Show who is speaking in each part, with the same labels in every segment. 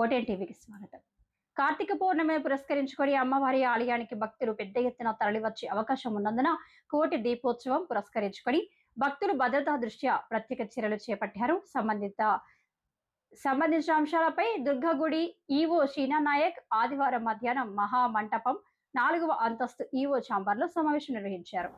Speaker 1: ఓటేన్ టీవీకి స్వాగతం? కార్తీక పౌర్ణమిని పురస్కరించుకొని అమ్మవారి ఆలయానికి భక్తులు పెద్ద ఎత్తున తరలివచ్చే అవకాశం ఉన్నందున కోటి దీపోత్సవం పురస్కరించుకొని భక్తులు భద్రతా దృష్ట్యా ప్రత్యేక చర్యలు చేపట్టారు. సంబంధిత సంబంధించిన అంశాలపై దుర్గగుడి ఈవో షీనా నాయక్ ఆదివారం మధ్యాహ్నం మహా మంటపం నాలుగవ అంతస్తు ఈవో ఛాంబర్లో సమావేశం నిర్వహించారు.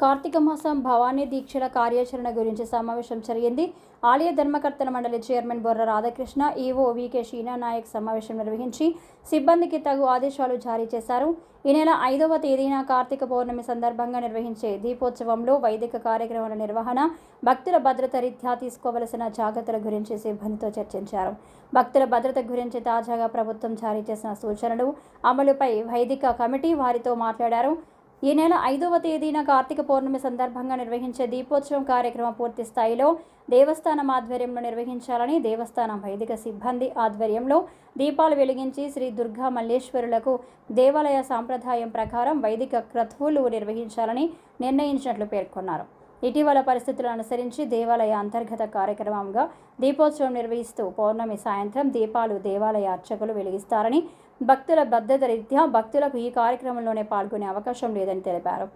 Speaker 1: కార్తీక మాసం భవానీ దీక్షల కార్యాచరణ గురించి సమావేశం జరిగింది. ఆలయ ధర్మకర్తల మండలి chairman Borra Radhakrishna EO VK Nayak సమావేశం నిర్వహించి సిబ్బందికి తగు ఆదేశాలు జారీ చేశారు. ఈ నెల ఐదవ తేదీన కార్తీక పౌర్ణమి సందర్భంగా నిర్వహించే దీపోత్సవంలో వైదిక కార్యక్రమాల నిర్వహణ భక్తుల భద్రత రీత్యా తీసుకోవలసిన జాగ్రత్తల గురించి సిబ్బందితో చర్చించారు. భక్తుల భద్రత గురించి తాజాగా ప్రభుత్వం జారీ చేసిన సూచనలు అమలుపై వైదిక కమిటీ వారితో మాట్లాడారు. ఈ నెల ఐదవ తేదీన కార్తీక పౌర్ణమి సందర్భంగా నిర్వహించే దీపోత్సవం కార్యక్రమం పూర్తి స్థాయిలో దేవస్థానం ఆధ్వర్యంలో నిర్వహించాలని దేవస్థానం వైదిక సిబ్బంది ఆధ్వర్యంలో దీపాలు వెలిగించి శ్రీ దుర్గా మల్లేశ్వరులకు దేవాలయ సాంప్రదాయం ప్రకారం వైదిక క్రతువులు నిర్వహించాలని నిర్ణయించినట్లు పేర్కొన్నారు. ఇటీవల పరిస్థితులను అనుసరించి దేవాలయ అంతర్గత కార్యక్రమంగా దీపోత్సవం నిర్వహిస్తూ పౌర్ణమి సాయంత్రం దీపాలు దేవాలయ అర్చకులు వెలిగిస్తారని భక్తుల భద్రత రీత్యా భక్తులకు ఈ కార్యక్రమంలోనే పాల్గొనే అవకాశం లేదని తెలిపారు.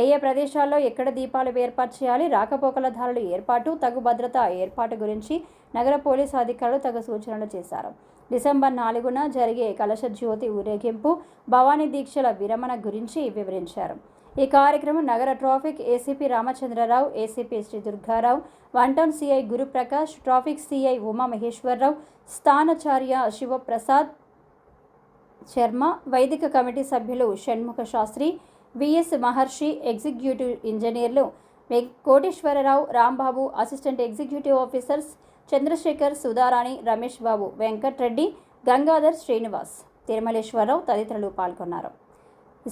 Speaker 1: ఏ ఏ ప్రదేశాల్లో ఎక్కడ దీపాలు ఏర్పాటు చేయాలి రాకపోకల ధారలు ఏర్పాటు తగు భద్రత ఏర్పాటు గురించి నగర పోలీసు అధికారులు తగు సూచనలు చేశారు. డిసెంబర్ నాలుగున జరిగే కలశ జ్యోతి ఊరేగింపు భవానీ దీక్షల విరమణ గురించి వివరించారు. ఈ కార్యక్రమం నగర traffic ACP Ramachandrarao ACP Shri Durgarao one town CI Guruprakash traffic CI Uma Maheswararao స్థానాచార్య Sivaprasad Sharma వైదిక కమిటీ సభ్యులు షణ్ముఖ శాస్త్రి విఎస్ మహర్షి ఎగ్జిక్యూటివ్ ఇంజనీర్లు Koteswararao Rambabu assistant executive officers Chandrasekhar Sudharani Ramesh Babu Venkatreddy Gangadhar Srinivas Tirumaleswararao తదితరులు పాల్గొన్నారు.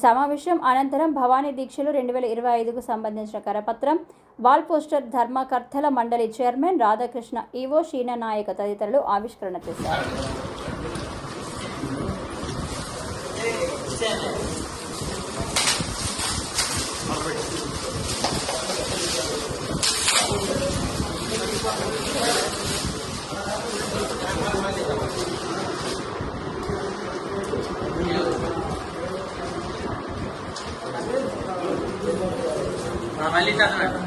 Speaker 1: సమావేశం అనంతరం భవానీ దీక్షలు రెండు వేల ఇరవై ఐదుకు సంబంధించిన కరపత్రం వాల్ పోస్టర్ ధర్మకర్తల మండలి చైర్మన్ రాధాకృష్ణ ఈవో షీనా నాయక తదితరులు ఆవిష్కరణ చేశారు.
Speaker 2: Mamalita nueva.